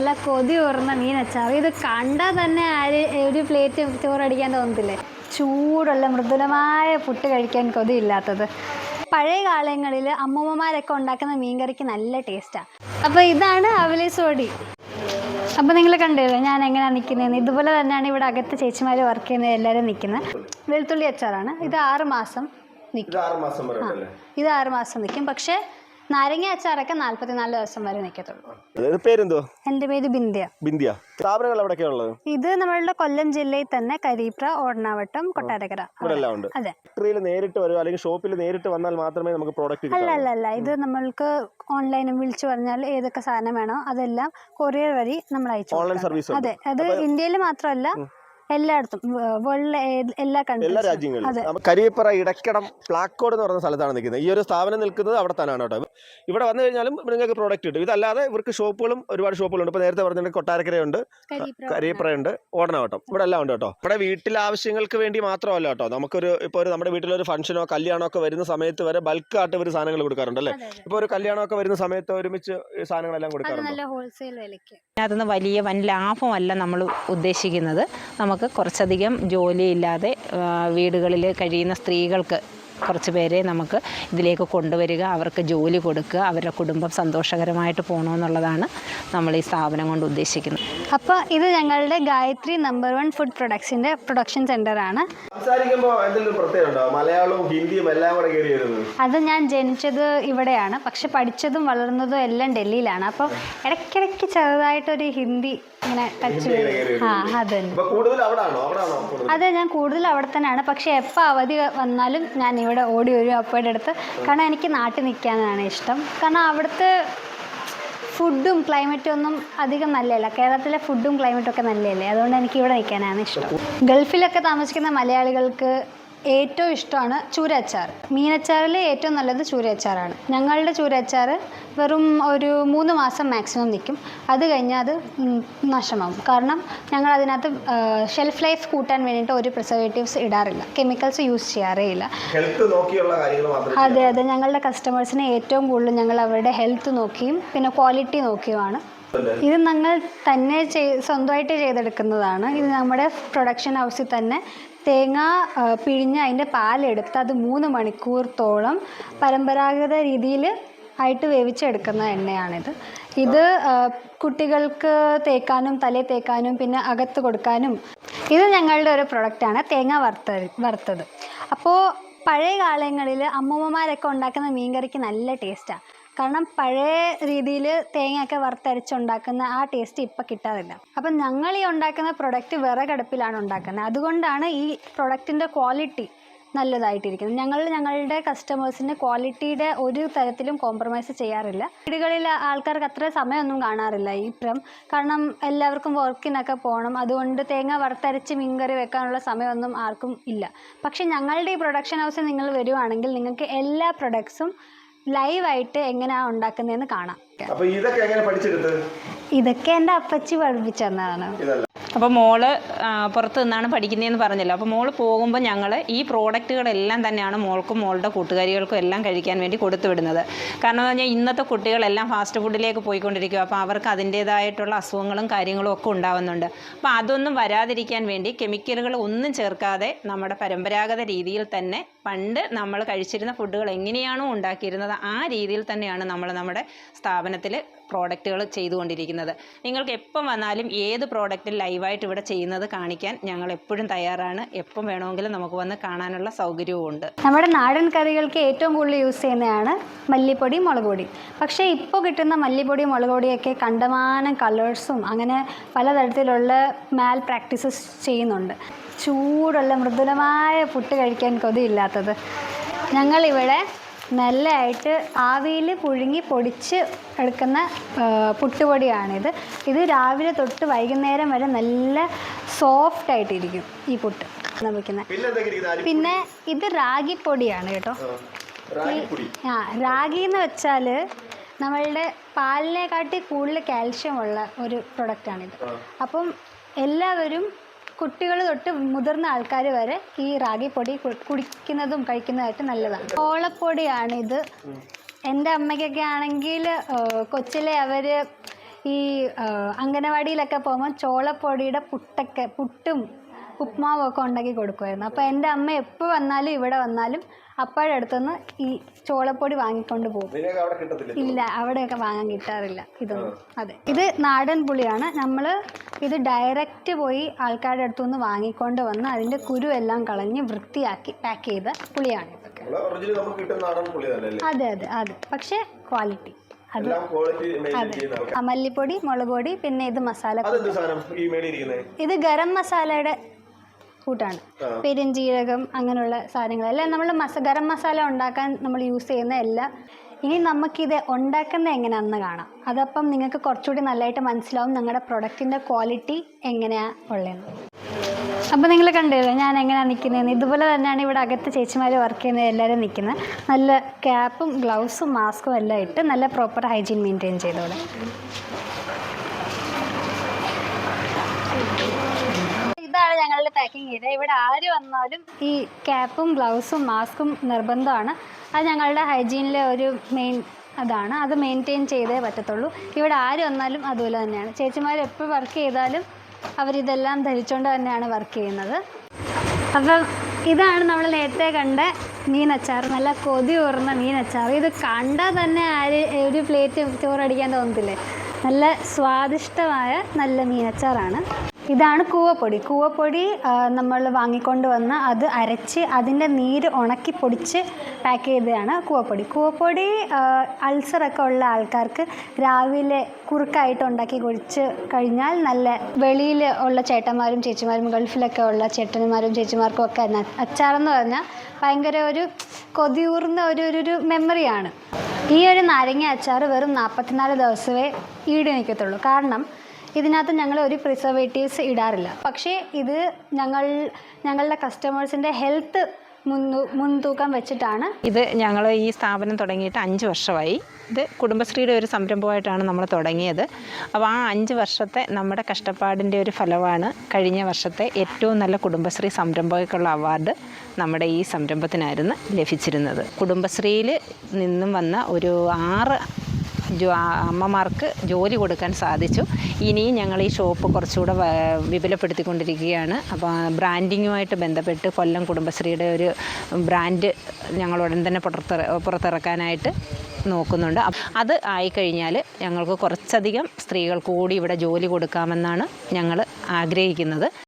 നല്ല കൊതി ഓർന്ന മീൻ അച്ചാർ ഇത് കണ്ടാൽ തന്നെ ആര് ഒരു പ്ലേറ്റ് ചോറടിക്കാൻ തോന്നത്തില്ലേ? ചൂടുള്ള മൃദുലമായ പുട്ട് കഴിക്കാൻ കൊതിയില്ലാത്തത്. പഴയ കാലങ്ങളിൽ അമ്മൂമ്മമാരൊക്കെ ഉണ്ടാക്കുന്ന മീൻകറിക്ക് നല്ല ടേസ്റ്റാണ് അപ്പോൾ ഇതാണ് അവലി സോഡി. അപ്പോൾ നിങ്ങൾ കണ്ടില്ലേ ഞാൻ എങ്ങനെയാണ് നിൽക്കുന്നതെന്ന് ഇതുപോലെ തന്നെയാണ് ഇവിടെ അകത്ത് ചേച്ചിമാർ വർക്ക് ചെയ്യുന്ന എല്ലാവരും നിൽക്കുന്നത് വെളുത്തുള്ളി അച്ചാറാണ്. ഇത് ആറ് മാസം നിൽക്കും ഇത് ആറ് മാസം നിൽക്കും പക്ഷേ നാരങ്ങ അച്ചാറൊക്കെ നാല്പത്തിനാല് ദിവസം വരെ നിൽക്കത്തുള്ളൂ അതായത് പേരെന്തോ? എന്റെ പേര് ബിന്ദിയ. ബിന്ദിയ. സ്ഥാപനങ്ങൾ എവിടെയൊക്കെയാ ഉള്ളത്? ഇത് നമ്മളുടെ കൊല്ലം ജില്ലയിൽ തന്നെ കരീപ്ര ഓടനാവട്ടം കൊട്ടാരക്കര. ഇവിടെ എല്ലാം ഉണ്ട്. അതെ. ഫാക്ടറിയിൽ നേരിട്ട് വരുമോ അല്ലെങ്കിൽ ഷോപ്പിൽ നേരിട്ട് വന്നാൽ മാത്രമേ നമുക്ക് പ്രോഡക്റ്റ് അല്ല അല്ല അല്ല. ഇത് നമ്മൾക്ക് ഓൺലൈനും വിളിച്ചു പറഞ്ഞാൽ ഏതൊക്കെ സാധനം വേണോ അതെല്ലാം കൊറിയർ വഴി നമ്മൾ അയച്ചു ഓൺലൈൻ സർവീസ് അതെ. അത് ഇന്ത്യയിൽ മാത്രമല്ല എല്ലായിടത്തും. വേൾഡ് എല്ലാ എല്ലാ കൺട്രീസും രാജ്യങ്ങളിലും. കരിയപ്പറ ഇടക്കടം പ്ലാക്കോട് എന്ന് പറയുന്ന സ്ഥലത്താണ് നിൽക്കുന്നത്. ഈ ഒരു സ്ഥാപനം നിൽക്കുന്നത് അവിടെ തന്നെയാണ് കേട്ടോ. ഇവിടെ വന്നു കഴിഞ്ഞാലും നിങ്ങൾക്ക് പ്രോഡക്റ്റ് കിട്ടും. ഇതല്ലാതെ ഇവർക്ക് ഷോപ്പുകളും ഒരുപാട് ഷോപ്പുകളുണ്ട്. ഇപ്പോൾ നേരത്തെ പറഞ്ഞിട്ടുണ്ട് കൊട്ടാരക്കരയുണ്ട് കരിയപ്പറയുണ്ട് ഓടനാവട്ടം. ഇവിടെ എല്ലാം ഉണ്ട് കേട്ടോ. ഇവിടെ വീട്ടിലെ ആവശ്യങ്ങൾക്ക് വേണ്ടി മാത്രമല്ല കേട്ടോ. നമുക്കൊരു ഇപ്പോൾ ഒരു നമ്മുടെ വീട്ടിലൊരു ഫംഗ്ഷനോ കല്യാണോ ഒക്കെ വരുന്ന സമയത്ത് വരെ ബൾക്കായിട്ട് ഇവർ സാധനങ്ങൾ കൊടുക്കാറുണ്ട് അല്ലേ? ഇപ്പൊ ഒരു ഇപ്പോൾ ഒരു കല്യാണമൊക്കെ വരുന്ന സമയത്ത് ഒരുമിച്ച് സാധനങ്ങളെല്ലാം കൊടുക്കാറുണ്ട്? നല്ല ഹോൾസെയിൽ വിലയ്ക്ക്. വലിയ വൻ ലാഭമല്ല നമ്മൾ ഉദ്ദേശിക്കുന്നത്. നമുക്ക് കുറച്ചധികം ജോലിയില്ലാതെ വീടുകളിൽ കഴിയുന്ന സ്ത്രീകൾക്ക് കുറച്ച് പേരെ നമുക്ക് ഇതിലേക്ക് കൊണ്ടുവരിക അവർക്ക് ജോലി കൊടുക്കുക അവരുടെ കുടുംബം സന്തോഷകരമായിട്ട് പോകണമെന്നുള്ളതാണ് നമ്മൾ ഈ സ്ഥാപനം കൊണ്ട് ഉദ്ദേശിക്കുന്നത്. അപ്പോൾ ഇത് ഞങ്ങളുടെ ഗായത്രി നമ്പർ വൺ ഫുഡ് പ്രൊഡക്ട്സിന്റെ പ്രൊഡക്ഷൻ സെന്ററാണ്. സംസാരിക്കുമ്പോൾ എന്തെങ്കിലും മലയാളവും ഹിന്ദിയും എല്ലാം കൂടെ കയറി വരുന്നത്. അത് ഞാൻ ജനിച്ചത് ഇവിടെയാണ്. പക്ഷെ പഠിച്ചതും വളർന്നതും എല്ലാം ഡൽഹിയിലാണ്. അപ്പോൾ ഇടയ്ക്കിടയ്ക്ക് ചെറുതായിട്ടൊരു ഹിന്ദി ഇങ്ങനെ ടച്ച് ആ കൂടുതൽ അതെ ഞാൻ കൂടുതൽ അവിടെ തന്നെയാണ്. പക്ഷേ എപ്പോൾ അവധി വന്നാലും ഞാൻ ഇവിടെ ഓടി വരും അപ്പയുടെ അടുത്ത്. കാരണം എനിക്ക് നാട്ടിൽ നിൽക്കാനാണ് ഇഷ്ടം. കാരണം അവിടുത്തെ ഫുഡും ക്ലൈമറ്റും ഒന്നും അധികം നല്ലതല്ല. കേരളത്തിലെ ഫുഡും ക്ലൈമറ്റും ഒക്കെ നല്ലതല്ലേ? അതുകൊണ്ട് എനിക്ക് ഇവിടെ നിൽക്കാനാണ് ഇഷ്ടം. ഗൾഫിലൊക്കെ താമസിക്കുന്ന മലയാളികൾക്ക് ഏറ്റവും ഇഷ്ടമാണ് ചൂരച്ചാർ. മീനച്ചാറിൽ ഏറ്റവും നല്ലത് ചൂരച്ചാറാണ്. ഞങ്ങളുടെ ചൂരച്ചാർ വെറും ഒരു മൂന്ന് മാസം മാക്സിമം നിൽക്കും. അത് കഴിഞ്ഞാൽ അത് നഷ്ടമാകും കാരണം ഞങ്ങൾ അതിനകത്ത് ഷെൽഫ് ലൈഫ് കൂട്ടാൻ വേണ്ടിയിട്ട് ഒരു പ്രിസർവേറ്റീവ്സ് ഇടാറില്ല. കെമിക്കൽസ് യൂസ് ചെയ്യാറേ ഇല്ല. അതെ അതെ. ഞങ്ങളുടെ കസ്റ്റമേഴ്സിനെ ഏറ്റവും കൂടുതൽ ഞങ്ങൾ അവരുടെ ഹെൽത്ത് നോക്കിയും പിന്നെ ക്വാളിറ്റി നോക്കിയുമാണ്. ഇത് ഞങ്ങൾ തന്നെ ചെയ് സ്വന്തമായിട്ട് ചെയ്തെടുക്കുന്നതാണ്. ഇത് നമ്മുടെ പ്രൊഡക്ഷൻ ഹൗസിൽ തന്നെ തേങ്ങ പിഴിഞ്ഞ് അതിന്റെ പാലെടുത്ത് അത് മൂന്ന് മണിക്കൂർത്തോളം പരമ്പരാഗത രീതിയിൽ ആയിട്ട് വേവിച്ചെടുക്കുന്ന എണ്ണയാണിത്. ഇത് കുട്ടികൾക്ക് തേക്കാനും തലയിൽ തേക്കാനും പിന്നെ അകത്ത് കൊടുക്കാനും ഇത് ഞങ്ങളുടെ ഒരു പ്രൊഡക്റ്റാണ് തേങ്ങ വറുത്ത വറുത്തത്. അപ്പോൾ പഴയ കാലങ്ങളിൽ അമ്മൂമ്മമാരൊക്കെ ഉണ്ടാക്കുന്ന മീൻകറിക്ക് നല്ല ടേസ്റ്റാണ് കാരണം പഴയ രീതിയിൽ തേങ്ങയൊക്കെ വറുത്തരച്ചുണ്ടാക്കുന്ന ആ ടേസ്റ്റ് ഇപ്പം കിട്ടാറില്ല. അപ്പം ഞങ്ങൾ ഈ ഉണ്ടാക്കുന്ന പ്രൊഡക്റ്റ് വിറകടുപ്പിലാണ് ഉണ്ടാക്കുന്നത്. അതുകൊണ്ടാണ് ഈ പ്രൊഡക്റ്റിന്റെ ക്വാളിറ്റി നല്ലതായിട്ടിരിക്കുന്നത്. ഞങ്ങൾ ഞങ്ങളുടെ കസ്റ്റമേഴ്സിന്റെ ക്വാളിറ്റിയുടെ ഒരു തരത്തിലും കോംപ്രമൈസ് ചെയ്യാറില്ല. വീടുകളിൽ ആൾക്കാർക്ക് അത്ര സമയമൊന്നും കാണാറില്ല ഇപ്പം. കാരണം എല്ലാവർക്കും വർക്കിനൊക്കെ പോകണം. അതുകൊണ്ട് തേങ്ങ വറുത്തരച്ച് മീൻകറി വെക്കാനുള്ള സമയമൊന്നും ആർക്കും ഇല്ല. പക്ഷേ ഞങ്ങളുടെ ഈ പ്രൊഡക്ഷൻ ഹൗസിൽ നിങ്ങൾ വരുവാണെങ്കിൽ നിങ്ങൾക്ക് എല്ലാ പ്രൊഡക്ട്സും ലൈവായിട്ട് എങ്ങനെയാ ഉണ്ടാക്കുന്നതെന്ന് കാണാം. അപ്പൊ ഇതൊക്കെ എങ്ങനെ പഠിച്ചെടുത്ത് ഇതൊക്കെ എന്റെ അപ്പച്ചി പഠിപ്പിച്ചു തന്നതാണ്. അപ്പോൾ മോൾ പുറത്ത് നിന്നാണ് പഠിക്കുന്നതെന്ന് പറഞ്ഞല്ലോ? അപ്പോൾ മോൾ പോകുമ്പോൾ ഞങ്ങൾ ഈ പ്രോഡക്റ്റുകളെല്ലാം തന്നെയാണ് മോൾക്കും മോളുടെ കൂട്ടുകാരികൾക്കും എല്ലാം കഴിക്കാൻ വേണ്ടി കൊടുത്തു വിടുന്നത്. കാരണം എന്ന് പറഞ്ഞാൽ ഇന്നത്തെ കുട്ടികളെല്ലാം ഫാസ്റ്റ് ഫുഡിലേക്ക് പോയിക്കൊണ്ടിരിക്കുക അപ്പോൾ അവർക്ക് അതിന്റേതായിട്ടുള്ള അസുഖങ്ങളും കാര്യങ്ങളും ഒക്കെ ഉണ്ടാവുന്നുണ്ട്. അപ്പോൾ അതൊന്നും വരാതിരിക്കാൻ വേണ്ടി കെമിക്കലുകൾ ഒന്നും ചേർക്കാതെ നമ്മുടെ പരമ്പരാഗത രീതിയിൽ തന്നെ പണ്ട് നമ്മൾ കഴിച്ചിരുന്ന ഫുഡുകൾ എങ്ങനെയാണോ ഉണ്ടാക്കിയിരുന്നത് ആ രീതിയിൽ തന്നെയാണ് നമ്മൾ നമ്മുടെ സ്ഥാപനത്തിൽ പ്രോഡക്റ്റുകൾ ചെയ്തുകൊണ്ടിരിക്കുന്നത്. നിങ്ങൾക്ക് എപ്പം വന്നാലും ഏത് പ്രോഡക്റ്റ് ലൈവായിട്ട് ഇവിടെ ചെയ്യുന്നത് കാണിക്കാൻ ഞങ്ങൾ എപ്പോഴും തയ്യാറാണ്. എപ്പം വേണമെങ്കിലും നമുക്ക് വന്ന് കാണാനുള്ള സൗകര്യവും ഉണ്ട്. നമ്മുടെ നാടൻ കറികൾക്ക് ഏറ്റവും കൂടുതൽ യൂസ് ചെയ്യുന്നതാണ് മല്ലിപ്പൊടി മുളക് പൊടി. പക്ഷേ ഇപ്പോൾ കിട്ടുന്ന മല്ലിപ്പൊടി മുളക് പൊടിയൊക്കെ കണ്ടമാനം കളേഴ്സും അങ്ങനെ പലതരത്തിലുള്ള മാൽ പ്രാക്ടീസസ് ചെയ്യുന്നുണ്ട്. ചൂടുള്ള മൃദുലമായ പുട്ട് കഴിക്കാൻ കൊതിയില്ലാത്തത്. ഞങ്ങളിവിടെ നല്ലതായിട്ട് ആവിയിൽ പുഴുങ്ങി പൊടിച്ച് എടുക്കുന്ന പുട്ടുപൊടിയാണിത്. ഇത് രാവിലെ തൊട്ട് വൈകുന്നേരം വരെ നല്ല സോഫ്റ്റ് ആയിട്ടിരിക്കും ഈ പുട്ട്. വയ്ക്കുന്നത് പിന്നെ ഇത് റാഗിപ്പൊടിയാണ് കേട്ടോ. ആ റാഗി എന്ന് വെച്ചാൽ നമ്മളുടെ പാലിനെക്കാട്ടി കൂടുതൽ കാൽഷ്യം ഉള്ള ഒരു പ്രൊഡക്റ്റാണിത്. അപ്പം എല്ലാവരും കുട്ടികൾ തൊട്ട് മുതിർന്ന ആൾക്കാർ വരെ ഈ റാഗി പൊടി കുടിക്കുന്നതും കഴിക്കുന്നതായിട്ട് നല്ലതാണ്. ഓളപ്പൊടിയാണിത്. എന്റെ അമ്മയ്ക്കൊക്കെ ആണെങ്കിൽ കൊച്ചിലെ അവർ ഈ അംഗനവാടിയിലൊക്കെ പോകുമ്പോൾ ചോളപ്പൊടിയുടെ പുട്ടൊക്കെ പുട്ടും ഉപ്മാവും ഒക്കെ ഉണ്ടാക്കി കൊടുക്കുമായിരുന്നു. അപ്പോൾ എന്റെ അമ്മ എപ്പോൾ വന്നാലും ഇവിടെ വന്നാലും അപ്പയുടെ അടുത്തുനിന്ന് ഈ ചോളപ്പൊടി വാങ്ങിക്കൊണ്ട് പോകും. ഇല്ല അവിടെയൊക്കെ വാങ്ങാൻ കിട്ടാറില്ല. ഇതൊന്നും. അതെ. ഇത് നാടൻ പുളിയാണ്. നമ്മൾ ഇത് ഡയറക്റ്റ് പോയി ആൾക്കാരുടെ അടുത്തുനിന്ന് വാങ്ങിക്കൊണ്ട് വന്ന് അതിന്റെ കുരു എല്ലാം കളഞ്ഞ് വൃത്തിയാക്കി പാക്ക് ചെയ്ത പുളിയാണ് ഇതൊക്കെ. അതെ അതെ അതെ. പക്ഷേ ക്വാളിറ്റി. അമല്ലിപ്പൊടി മുളക് പൊടി പിന്നെ ഇത് മസാല ഇത് ഗരം മസാലയുടെ കൂട്ടാണ്. പെരുംജീരകം അങ്ങനെയുള്ള സാധനങ്ങൾ അല്ല നമ്മൾ മസ ഗരം മസാല ഉണ്ടാക്കാൻ നമ്മൾ യൂസ് ചെയ്യുന്ന എല്ലാം ഇനി നമുക്കിത് ഉണ്ടാക്കുന്നത് എങ്ങനെയാണെന്ന് കാണാം. അതപ്പം നിങ്ങൾക്ക് കുറച്ചുകൂടി നല്ലതായിട്ട് മനസ്സിലാവും നിങ്ങളുടെ പ്രൊഡക്റ്റിന്റെ ക്വാളിറ്റി എങ്ങനെയാണ് ഉള്ളതെന്ന് അപ്പോൾ നിങ്ങൾ കണ്ടില്ലേ ഞാൻ എങ്ങനെയാണ് നിൽക്കുന്നതെന്ന് ഇതുപോലെ തന്നെയാണ് ഇവിടെ അകത്ത് ചേച്ചിമാർ വർക്ക് ചെയ്യുന്നത് എല്ലാവരും നിൽക്കുന്നത് നല്ല ക്യാപ്പും ഗ്ലൗസും മാസ്കും എല്ലാം ഇട്ട് നല്ല പ്രോപ്പർ ഹൈജീൻ മെയിന്റെയിൻ ചെയ്തോളെ. ഇതാണ് ഞങ്ങളുടെ പാക്കിംഗ് ഏരിയ ഇവിടെ ആര് വന്നാലും ഈ ക്യാപ്പും ഗ്ലൗസും മാസ്കും നിർബന്ധമാണ്. അത് ഞങ്ങളുടെ ഹൈജീനിലെ ഒരു മെയിൻ അതാണ്. അത് മെയിന്റെയിൻ ചെയ്തേ പറ്റത്തുള്ളൂ. ഇവിടെ ആര് വന്നാലും അതുപോലെ തന്നെയാണ്. ചേച്ചിമാർ എപ്പോൾ വർക്ക് ചെയ്താലും അവരിതെല്ലാം ധരിച്ചുകൊണ്ട് തന്നെയാണ് വർക്ക് ചെയ്യുന്നത്. അപ്പം ഇതാണ് നമ്മൾ നേരത്തെ കണ്ട മീനച്ചാർ. നല്ല കൊതി ഊർന്ന മീനച്ചാർ. ഇത് കണ്ടാൽ തന്നെ ആര് ഒരു പ്ലേറ്റ് ചോറടിക്കാൻ തോന്നത്തില്ലേ? നല്ല സ്വാദിഷ്ടമായ നല്ല മീനച്ചാറാണ്. ഇതാണ് കൂവപ്പൊടി. കൂവപ്പൊടി നമ്മൾ വാങ്ങിക്കൊണ്ട് വന്ന് അത് അരച്ച് അതിന്റെ നീര് ഉണക്കി പൊടിച്ച് പാക്ക് ചെയ്തതാണ് കൂവപ്പൊടി. കൂവപ്പൊടി അൾസറൊക്കെ ഉള്ള ആൾക്കാർക്ക് രാവിലെ കുറുക്കായിട്ട് ഉണ്ടാക്കി കുടിച്ച് കഴിഞ്ഞാൽ നല്ല വെളിയിൽ ഉള്ള ചേട്ടന്മാരും ചേച്ചിമാരും ഗൾഫിലൊക്കെ ഉള്ള ചേട്ടന്മാരും ചേച്ചിമാർക്കും ഒക്കെ അച്ചാറെന്ന് പറഞ്ഞാൽ ഭയങ്കര ഒരു കൊതിയൂർന്ന ഒരു- ഒരു മെമ്മറിയാണ് ഈ ഒരു നാരങ്ങ അച്ചാർ വെറും നാൽപ്പത്തിനാല് ദിവസമേ ഈട് നിൽക്കത്തുള്ളൂ. കാരണം ഇതിനകത്ത് ഞങ്ങൾ ഒരു പ്രിസർവേറ്റീവ്സ് ഇടാറില്ല. പക്ഷേ ഇത് ഞങ്ങൾ ഞങ്ങളുടെ കസ്റ്റമേഴ്സിന്റെ ഹെൽത്ത് മുൻതൂ മുൻതൂക്കം വെച്ചിട്ടാണ്. ഇത് ഞങ്ങൾ ഈ സ്ഥാപനം തുടങ്ങിയിട്ട് അഞ്ച് വർഷമായി. ഇത് കുടുംബശ്രീയുടെ ഒരു സംരംഭമായിട്ടാണ് നമ്മൾ തുടങ്ങിയത്. അപ്പോൾ ആ അഞ്ച് വർഷത്തെ നമ്മുടെ കഷ്ടപ്പാടിന്റെ ഒരു ഫലമാണ് കഴിഞ്ഞ വർഷത്തെ ഏറ്റവും നല്ല കുടുംബശ്രീ സംരംഭകർക്കുള്ള അവാർഡ് നമ്മുടെ ഈ സംരംഭത്തിനായിരുന്നു ലഭിച്ചിരുന്നത്. കുടുംബശ്രീയിൽ നിന്നും വന്ന ഒരു ആറ് അമ്മമാർക്ക് ജോലി കൊടുക്കാൻ സാധിച്ചു. ഇനിയും ഞങ്ങൾ ഈ ഷോപ്പ് കുറച്ചുകൂടെ വിപുലപ്പെടുത്തിക്കൊണ്ടിരിക്കുകയാണ്. അപ്പോൾ ബ്രാൻഡിങ്ങുമായിട്ട് ബന്ധപ്പെട്ട് കൊല്ലം കുടുംബശ്രീയുടെ ഒരു ബ്രാൻഡ് ഞങ്ങൾ ഉടൻ തന്നെ പുറത്തിറ പുറത്തിറക്കാനായിട്ട് നോക്കുന്നുണ്ട്. അത് ആയിക്കഴിഞ്ഞാൽ ഞങ്ങൾക്ക് കുറച്ചധികം സ്ത്രീകൾ കൂടി ഇവിടെ ജോലി കൊടുക്കാമെന്നാണ് ഞങ്ങൾ ആഗ്രഹിക്കുന്നത്.